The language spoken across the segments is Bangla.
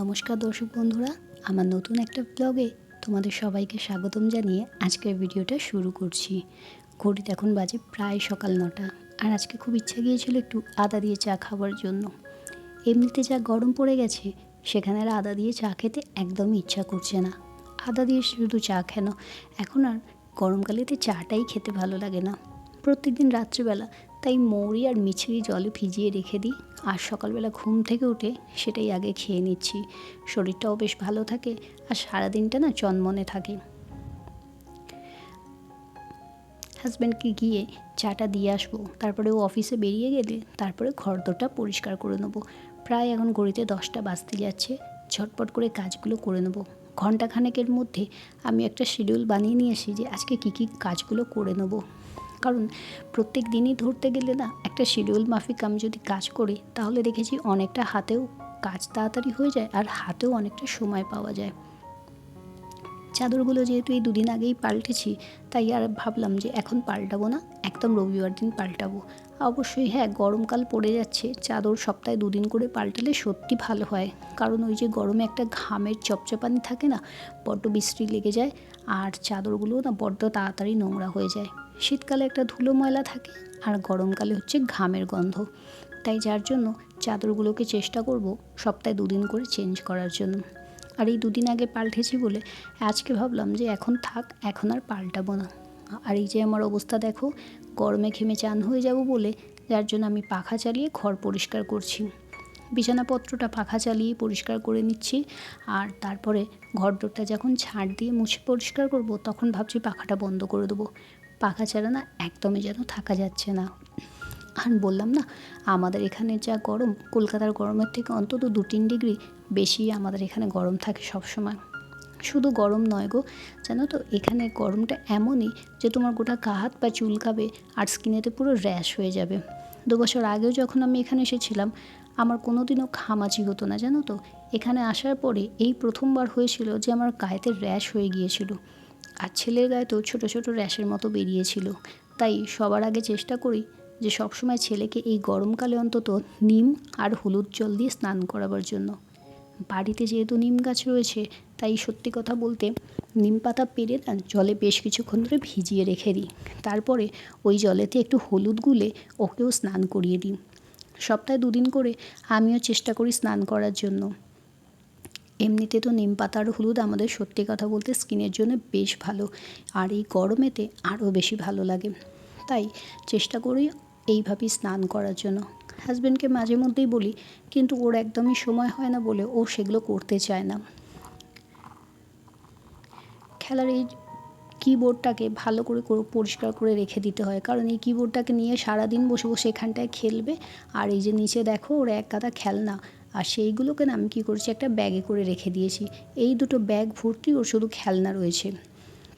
নমস্কার দর্শক বন্ধুরা, আমার নতুন একটা ব্লগে তোমাদের সবাইকে স্বাগতম জানিয়ে আজকের ভিডিওটা শুরু করছি। ঘড়িতে এখন বাজে প্রায় সকাল নটা আর আজকে খুব ইচ্ছা গিয়েছিল একটু আদা দিয়ে চা খাওয়ার জন্য। এমনিতে যা গরম পড়ে গেছে, সেখানে আর আদা দিয়ে চা খেতে একদমই ইচ্ছা করছে না। আদা দিয়ে শুধু চা কেন? এখন আর গরমকালেতে চাটাই খেতে ভালো লাগে না। প্রত্যেকদিন রাত্রিবেলা তাই মৌরি আর মিছরি জলে ভিজিয়ে রেখে দিই। আর সকালবেলা ঘুম থেকে উঠে সেটাই আগে খেয়ে নিচ্ছি। শরীরটাও বেশ ভালো থাকে আর সারাদিনটা না চনমনে থাকে। হাজব্যান্ডকে গিয়ে চাটা দিয়ে আসব, তারপরে ও অফিসে বেরিয়ে গেলে তারপরে ঘরদোরটা পরিষ্কার করে নেব। প্রায় এখন ঘড়িতে দশটা বাজতে যাচ্ছে, ঝটপট করে কাজগুলো করে নেব। ঘন্টাখানেকের মধ্যে আমি একটা শিডিউল বানিয়ে নিয়ে আসি যে আজকে কী কী কাজগুলো করে নেব। কারণ প্রত্যেক দিনই ধরতে গেলে না একটা শিডিউল মাফিক আমি যদি কাজ করি, তাহলে দেখেছি অনেকটা হাতেও কাজ তাড়াতাড়ি হয়ে যায় আর হাতেও অনেকটা সময় পাওয়া যায়। চাদরগুলো যেহেতু এই দুদিন আগেই পাল্টেছি, তাই আর ভাবলাম যে এখন পাল্টাবো না, একদম রবিবার দিন পাল্টাবো। অবশ্যই হ্যাঁ গরমকাল পড়ে যাচ্ছে, চাদর সপ্তাহে দুদিন করে পাল্টালে সত্যি ভালো হয়। কারণ ওই যে গরমে একটা ঘামের চপচপানি থাকে না, বড্ড বিশ্রী লেগে যায়, আর চাদরগুলো না বড্ড তাড়াতাড়ি নোংরা হয়ে যায়। শীতকালে একটা ধুলো ময়লা থাকে আর গরমকালে হচ্ছে ঘামের গন্ধ। তাই যার জন্য চাদরগুলোকে চেষ্টা করব সপ্তাহে দুদিন করে চেঞ্জ করার জন্য। আর এই দুদিন আগে পাল্টেছি বলে আজকে ভাবলাম যে এখন থাক, এখন আর পাল্টাবো না। আর এই যে আমার অবস্থা দেখো, গরমে ঘেমে চান হয়ে যাব বলে যার জন্য আমি পাখা চালিয়ে ঘর পরিষ্কার করছি। বিছানাপত্রটা পাখা চালিয়ে পরিষ্কার করে নিচ্ছি আর তারপরে ঘরদোরটা যখন ছাড় দিয়ে মুছে পরিষ্কার করব তখন ভাবছি পাখাটা বন্ধ করে দেবো। পাখা ছাড়া না একদমই যেন থাকা যাচ্ছে না। আর বললাম না, আমাদের এখানে যা গরম, কলকাতার গরমের থেকে অন্তত দু তিন ডিগ্রি বেশি আমাদের এখানে গরম থাকে সব সময় শুধু গরম নয় গো, জানো তো, এখানে গরমটা এমনই যে তোমার গোটা গা হাত পা চুলকাবে আর স্কিনেতে পুরো র্যাশ হয়ে যাবে। দু বছর আগেও যখন আমি এখানে এসেছিলাম, আমার কোনো দিনও ঘামাচি হতো না, জানো তো। এখানে আসার পরে এই প্রথমবার হয়েছিল যে আমার গায়েতে র্যাশ হয়ে গিয়েছিল। আর ছেলের গায়ে তো ছোটো ছোটো র্যাশের মতো বেরিয়েছিল। তাই সবার আগে চেষ্টা করি যে সবসময় ছেলেকে এই গরমকালে অন্তত নিম আর হলুদ জল দিয়ে স্নান করাবার জন্য। বাড়িতে যেহেতু নিম গাছ রয়েছে, তাই সত্যি কথা বলতে নিম পাতা পেরে না জলে বেশ কিছুক্ষণ ধরে ভিজিয়ে রেখে দিই। তারপরে ওই জলেতে একটু হলুদ গুলে ওকেও স্নান করিয়ে দিই। সপ্তাহে দুদিন করে আমিও চেষ্টা করি স্নান করার জন্য। এমনিতে তো নিম পাতা আর হলুদ আমাদের সত্যি কথা বলতে স্কিনের জন্য বেশ ভালো। আর এই গরমেতে আরও বেশি ভালো লাগে। তাই চেষ্টা করি এইভাবেই স্নান করার জন্য। হাজব্যান্ডকে মাঝে মধ্যেই বলি, কিন্তু ওর একদমই সময় হয় না বলে ও সেগুলো করতে চায় না। খেলার এই কিবোর্ডটাকে ভালো করে পরিষ্কার করে রেখে দিতে হয়। কারণ এই কিবোর্ডটাকে নিয়ে সারাদিন বসে বসে এখানটায় খেলবে। আর এই যে নিচে দেখো, ওর এক গাদা খেলনা। আর সেইগুলোকে না আমি কী করেছি, একটা ব্যাগে করে রেখে দিয়েছি। এই দুটো ব্যাগ ভর্তি ওর শুধু খেলনা রয়েছে।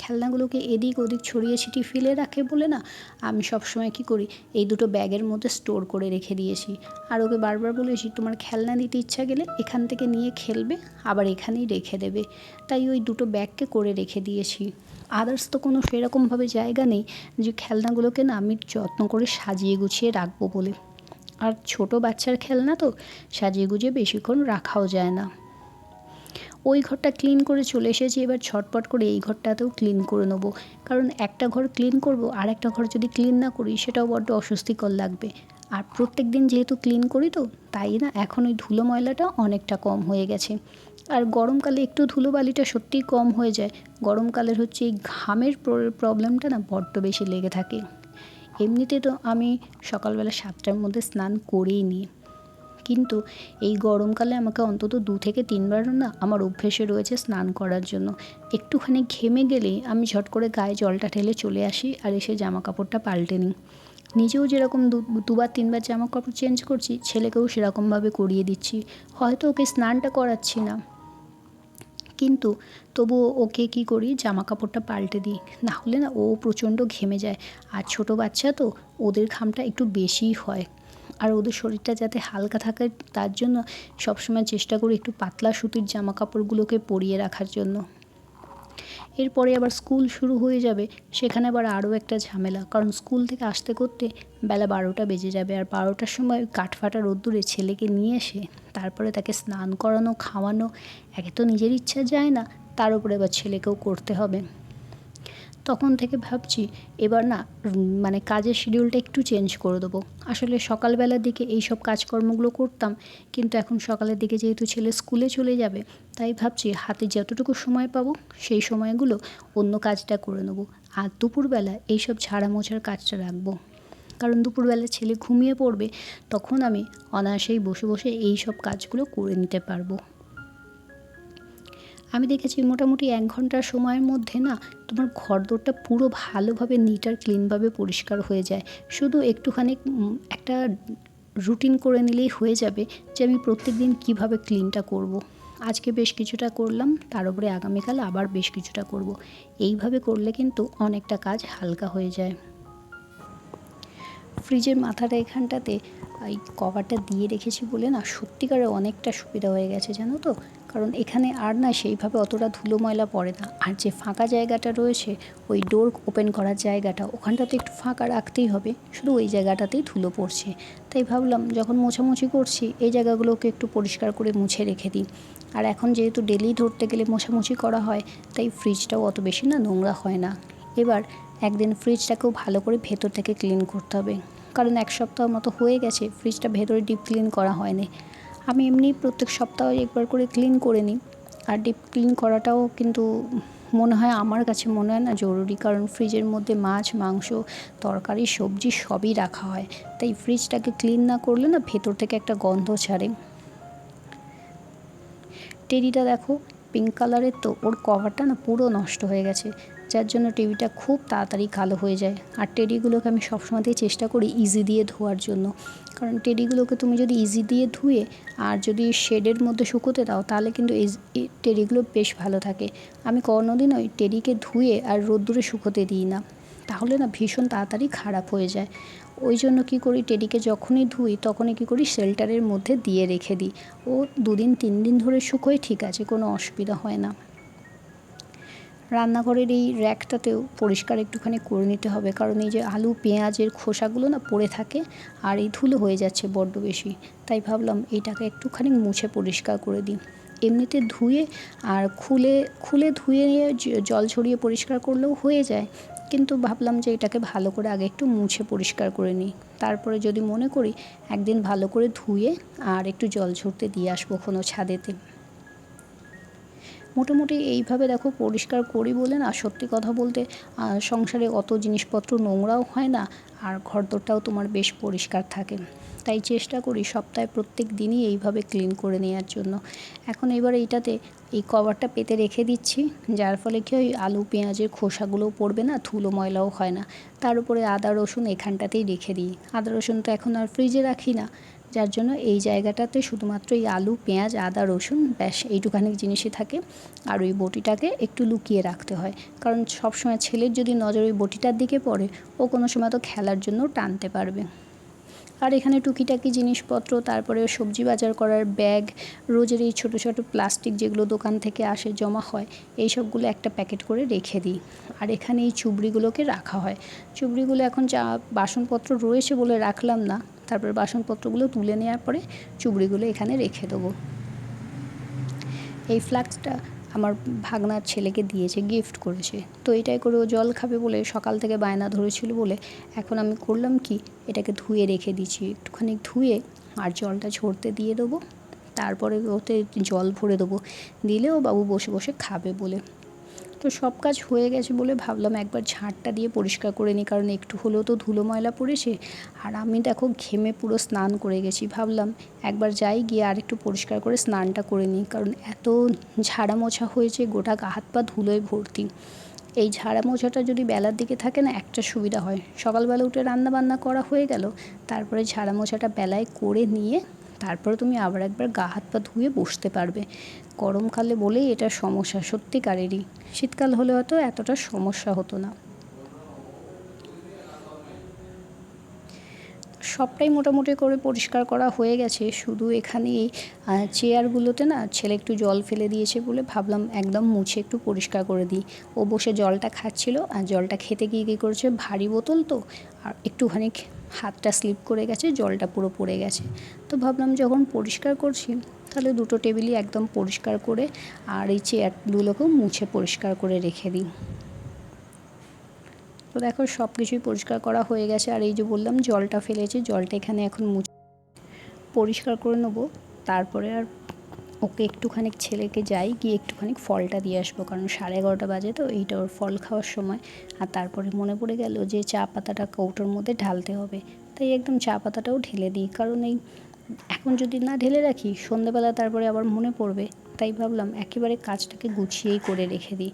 খেলনাগুলোকে এদিক ওদিক ছড়িয়ে ছিটিয়ে ফেলে রাখে বলে না আমি সবসময় কী করি, এই দুটো ব্যাগের মধ্যে স্টোর করে রেখে দিয়েছি। আর ওকে বারবার বলেছি তোমার খেলনা দিতে ইচ্ছা গেলে এখান থেকে নিয়ে খেলবে, আবার এখানেই রেখে দেবে। তাই ওই দুটো ব্যাগকে করে রেখে দিয়েছি। আদার্স তো কোনো সেরকমভাবে জায়গা নেই যে খেলনাগুলোকে না আমি যত্ন করে সাজিয়ে গুছিয়ে রাখব বলে। আর ছোট বাচ্চার খেলনা তো সাজিয়ে গুজিয়ে বেশিক্ষণ রাখাও যায় না। ওই ঘরটা ক্লিন করে চলে এসেছি, এবার ছটপট করে এই ঘরটাতেও ক্লিন করে নেব। কারণ একটা ঘর ক্লিন করব, আর একটা ঘর যদি ক্লিন না করি, সেটাও বড্ড অস্বস্তিকর লাগবে। আর প্রত্যেক দিন যেহেতু ক্লিন করি তো, তাই না? এখন ওই ধুলো ময়লাটা অনেকটা কম হয়ে গেছে। আর গরমকালে একটু ধুলোবালিটা সত্যিই কম হয়ে যায়। গরমকালের হচ্ছে এই ঘামের প্রবলেমটা না বড্ড বেশি লেগে থাকে। এমনিতে তো আমি সকালবেলা সাতটার মধ্যে স্নান করেই নিই কিন্তু এই গরমকালে আমাকে অন্তত দু থেকে তিনবার না আমার অভ্যেসে রয়েছে স্নান করার জন্য। একটুখানি ঘেমে গেলেই আমি ঝট করে গায়ে জলটা ঢেলে চলে আসি আর এসে জামা কাপড়টা পাল্টে নিই। নিজেও যেরকম দুবার তিনবার জামা কাপড় চেঞ্জ করছি, ছেলেকেও সেরকমভাবে করিয়ে দিচ্ছি। হয়তো ওকে স্নানটা করাচ্ছি না। কিন্তু তবুও ওকে কি করি জামা কাপড়টা পাল্টে দিই। না হলে না ও প্রচণ্ড ঘেমে যায়। আর ছোট বাচ্চা তো, ওদের ঘামটা একটু বেশিই হয়। আর ওদের শরীরটা যাতে হালকা থাকে, তার জন্য সবসময় চেষ্টা করি একটু পাতলা সুতির জামা কাপড়গুলোকে পরিয়ে রাখার জন্য। এরপরে আবার স্কুল শুরু হয়ে যাবে, সেখানে আবার আরও একটা ঝামেলা। কারণ স্কুল থেকে আসতে করতে বেলা বারোটা বেজে যাবে আর বারোটার সময় কাঠফাটা রোদ্দুরে ছেলেকে নিয়ে এসে তারপরে তাকে স্নান করানো, খাওয়ানো, একে তো নিজের ইচ্ছা যায় না, তার উপরে আবার ছেলেকেও করতে হবে। তখন থেকে ভাবছি, এবার না মানে কাজের শিডিউলটা একটু চেঞ্জ করে দেবো। আসলে সকালবেলার দিকে এই সব কাজকর্মগুলো করতাম, কিন্তু এখন সকালের দিকে যেহেতু ছেলে স্কুলে চলে যাবে, তাই ভাবছি হাতে যতটুকু সময় পাবো, সেই সময়গুলো অন্য কাজটা করে নেব। আর দুপুরবেলা এইসব ঝাড়া মোছার কাজটা রাখব। কারণ দুপুরবেলা ছেলে ঘুমিয়ে পড়বে, তখন আমি অনায়াসেই বসে বসে এই সব কাজগুলো করে নিতে পারব। আমি দেখেছি মোটামুটি এক ঘণ্টার সময়ের মধ্যে না তোমার ঘরদোরটা পুরো ভালোভাবে নিট আর ক্লিনভাবে পরিষ্কার হয়ে যায় শুধু একটুখানি একটা রুটিন করে নিলেই হয়ে যাবে যে আমি প্রত্যেক দিন কীভাবে ক্লিনটা করব। আজকে বেশ কিছুটা করলাম, তার উপরে আগামীকাল আবার বেশ কিছুটা করব। এইভাবে করলে কিন্তু অনেকটা কাজ হালকা হয়ে যায় ফ্রিজের মাথাটা এখানটাতে এই কভারটা দিয়ে রেখেছি বলে না সত্যিকারে অনেকটা সুবিধা হয়ে গেছে, জানো তো কারণ এখানে আর না সেইভাবে অতটা ধুলো ময়লা পড়ে না। আর যে ফাঁকা জায়গাটা রয়েছে, ওই ডোর ওপেন করার জায়গাটা, ওখানটাতে একটু ফাঁকা রাখতেই হবে। শুধু ওই জায়গাটাতেই ধুলো পড়ছে। তাই ভাবলাম, যখন মোছামুছি করছি, এই জায়গাগুলোকে একটু পরিষ্কার করে মুছে রেখে দিই। আর এখন যেহেতু ডেলি ধরতে গেলে মোছামুছি করা হয়, তাই ফ্রিজটাও অত বেশি না নোংরা হয় না। এবার একদিন ফ্রিজটাকেও ভালো করে ভেতর থেকে ক্লিন করতে হবে। কারণ এক সপ্তাহ মতো হয়ে গেছে ফ্রিজটা ভেতরে ডিপ ক্লিন করা হয়নি। আমি এমনি প্রত্যেক সপ্তাহে একবার করে ক্লিন করে নিই। আর ডিপ ক্লিন করাটাও কিন্তু মনে হয় আমার কাছে মনে হয় না জরুরি। কারণ ফ্রিজের মধ্যে মাছ, মাংস, তরকারি, সবজি সবই রাখা হয়। তাই ফ্রিজটাকে ক্লিন না করলে না ভেতর থেকে একটা গন্ধ ছাড়ে। টেরিটা দেখো পিঙ্ক কালারের তো, ওর কভারটা না পুরো নষ্ট হয়ে গেছে। যার জন্য টিভিটা খুব তাড়াতাড়ি কালো হয়ে যায়। আর টেডিগুলোকে আমি সবসময়তেই চেষ্টা করি ইজি দিয়ে ধোয়ার জন্য। কারণ টেডিগুলোকে তুমি যদি ইজি দিয়ে ধুয়ে আর যদি শেডের মধ্যে শুকোতে দাও, তাহলে কিন্তু এই টেডিগুলো বেশ ভালো থাকে। আমি কোনোদিন ওই টেডিকে ধুয়ে আর রোদ্দুরে শুকোতে দিই না। তাহলে না ভীষণ তাড়াতাড়ি খারাপ হয়ে যায়। ওই জন্য কী করি, টেডিকে যখনই ধুই, তখনই কী করি শেল্টারের মধ্যে দিয়ে রেখে দিই। ও দুদিন, তিন দিন ধরে শুকোয়, ঠিক আছে, কোনো অসুবিধা হয় না। রান্নাঘরের এই র্যাকটাতেও পরিষ্কার একটুখানি করে নিতে হবে। কারণ এই যে আলু, পেঁয়াজের খোসাগুলো না পড়ে থাকে আর এই ধুলো হয়ে যাচ্ছে বড্ড বেশি। তাই ভাবলাম এইটাকে একটুখানি মুছে পরিষ্কার করে দিই। এমনিতে ধুয়ে আর খুলে খুলে ধুয়ে নিয়ে জল ছড়িয়ে পরিষ্কার করলেও হয়ে যায়। কিন্তু ভাবলাম যে এটাকে ভালো করে আগে একটু মুছে পরিষ্কার করে নিই। তারপরে যদি মনে করি একদিন ভালো করে ধুয়ে আর একটু জল ঝরতে দিয়ে আসব কোনো ছাদেতে। মোটামুটি এইভাবে দেখো পরিষ্কার করি বলে না, সত্যি কথা বলতে সংসারে অত জিনিসপত্র নোংরাও হয় না, আর ঘরদোরটাও তোমার বেশ পরিষ্কার থাকে। তাই চেষ্টা করি সপ্তাহে প্রত্যেক দিনই এইভাবে ক্লিন করে নেওয়ার জন্য। এখন এবার এইটাতে এই কভারটা পেতে রেখে দিচ্ছি, যার ফলে কি ওই আলু, পেঁয়াজের খোসাগুলোও পড়বে না, ধুলো ময়লাও হয় না। তার উপরে আদা, রসুন এখানটাতেই রেখে দিই। আদা, রসুন তো এখন আর ফ্রিজে রাখি না। যার জন্য এই জায়গাটাতে শুধুমাত্র এই আলু, পেঁয়াজ, আদা, রসুন, ব্যাস, এইটুখানি জিনিসই থাকে। আর ওই বটিটাকে একটু লুকিয়ে রাখতে হয়। কারণ সবসময় ছেলের যদি নজর ওই বটিটার দিকে পড়ে, ও কোনো সময় তো খেলার জন্য টানতে পারবে। আর এখানে টুকিটাকি জিনিসপত্র, তারপরে সবজি বাজার করার ব্যাগ, রোজের এই ছোটো ছোটো প্লাস্টিক যেগুলো দোকান থেকে আসে, জমা হয় এই সবগুলো একটা প্যাকেট করে রেখে দিই। আর এখানে এই চুবড়িগুলোকে রাখা হয়। চুবড়িগুলো এখন যা বাসনপত্র রয়েছে বলে রাখলাম না তারপর বাসনপত্রগুলো তুলে নেওয়ার পরে চুবড়িগুলো এখানে রেখে দেবো। এই ফ্লাক্সটা আমার ভাগনার ছেলেকে দিয়েছে, গিফট করেছে। তো এটাই করে ও জল খাবে বলে সকাল থেকে বায়না ধরেছিল বলে এখন আমি করলাম কি, এটাকে ধুয়ে রেখে দিচ্ছি। একটুখানি ধুয়ে আর জলটা ঝরতে দিয়ে দেবো, তারপরে ওতে জল ভরে দেবো। দিলে ও বাবু বসে বসে খাবে বলে। তো সব কাজ হয়ে গেছে বলে ভাবলাম একবার ঝাঁটটা দিয়ে পরিষ্কার করে নিই, কারণ একটু হলেও তো ধুলো ময়লা পড়েছে। আর আমি দেখো ঘেমে পুরো স্নান করে গেছি, ভাবলাম একবার যাই গিয়ে আর একটু পরিষ্কার করে স্নানটা করে নিই, কারণ এত ঝাড়া মোছা হয়েছে গোটা হাত পা ধুলোয় ভর্তি। এই ঝাড়া মোছাটা যদি বেলার দিকে থাকে না, একটা সুবিধা হয়। সকালবেলা উঠে রান্না বান্না করা হয়ে গেল, তারপরে ঝাড়া মোছাটা বেলায় করে নিয়ে তারপরে তুমি আবার একবার গা হাত পা ধুয়ে বসতে পারবে। গরমকালে বলেই এটা সমস্যা সত্যিকারেরই। শীতকাল হলে হয়তো এতটা সমস্যা হতো না। সবটাই মোটামুটি করে পরিষ্কার করা হয়ে গেছে। শুধু এখানে এই চেয়ারগুলোতে না ছেলে একটু জল ফেলে দিয়েছে বলে ভাবলাম একদম মুছে একটু পরিষ্কার করে দিই। ও বসে জলটা খাচ্ছিল আর জলটা খেতে গিয়ে কী করছে, ভারী বোতল তো, আর একটুখানি হাতটা স্লিপ করে গেছে, জলটা পুরো পড়ে গেছে। তো ভাবলাম যখন পরিষ্কার করছি, তাহলে দুটো টেবিলই একদম পরিষ্কার করে আর এই চেয়ারগুলোকেও মুছে পরিষ্কার করে রেখে দিই। দেখো সব কিছুই পরিষ্কার করা হয়ে গেছে। আর এই যে বললাম, জলটা ফেলেছি, জলটা এখানে এখন মুছে পরিষ্কার করে নেব। তারপরে আর ওকে একটুখানি ছেলেকে যাই, গিয়ে একটুখানি ফলটা দিয়ে আসব, কারণ সাড়ে এগারোটা বাজে তো, এইটা ওর ফল খাওয়ার সময়। আর তারপরে মনে পড়ে গেল যে চা পাতাটা কৌটোর মধ্যে ঢালতে হবে। তাই একদম চা পাতাটাও ঢেলে দিই, কারণ এই এখন যদি না ঢেলে রাখি, সন্ধেবেলা তারপরে আবার মনে পড়বে। তাই ভাবলাম একেবারে কাজটাকে গুছিয়েই করে রেখে দিই।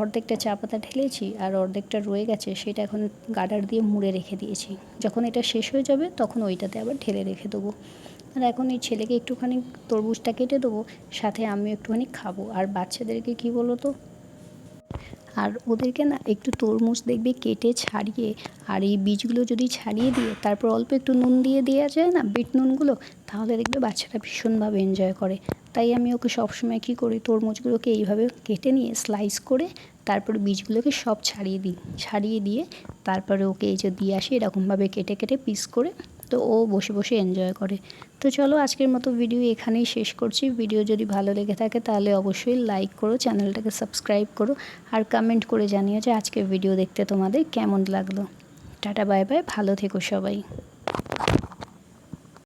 অর্ধেকটা চা পাতা ঢেলেছি আর অর্ধেকটা রয়ে গেছে, সেটা এখন গাডার দিয়ে মুড়ে রেখে দিয়েছি। যখন এটা শেষ হয়ে যাবে, তখন ওইটাতে আবার ঢেলে রেখে দেবো। আর এখন এই ছেলেকে একটুখানি তরমুজটা কেটে দেবো, সাথে আমি একটুখানি খাব। আর বাচ্চাদেরকে কী বলো তো আর ওদেরকে না একটু তরমুজ দেখবে কেটে ছাড়িয়ে আর এই বীজগুলো যদি ছাড়িয়ে দিয়ে তারপর অল্প একটু নুন দিয়ে দেওয়া যায় না বিট নুনগুলো, তাহলে দেখবে বাচ্চাটা ভীষণভাবে এনজয় করে। তাই আমি ওকে সবসময় কী করি, তরমুজগুলোকে এইভাবে কেটে নিয়ে স্লাইস করে তারপরে বীজগুলোকে সব ছাড়িয়ে দিই। ছাড়িয়ে দিয়ে তারপরে ওকে এই যে দিয়ে আসি, এরকমভাবে কেটে কেটে পিস করে তো ও বসে বসে এনজয় করে। তো চলো আজকের মতো ভিডিও এখানেই শেষ করছি। ভিডিও যদি ভালো লেগে থাকে তাহলে অবশ্যই লাইক করো চ্যানেলটাকে সাবস্ক্রাইব করো আর কমেন্ট করে জানিও যে আজকের ভিডিও দেখতে তোমাদের কেমন লাগল। টাটা বাই বাই ভালো থেকো সবাই।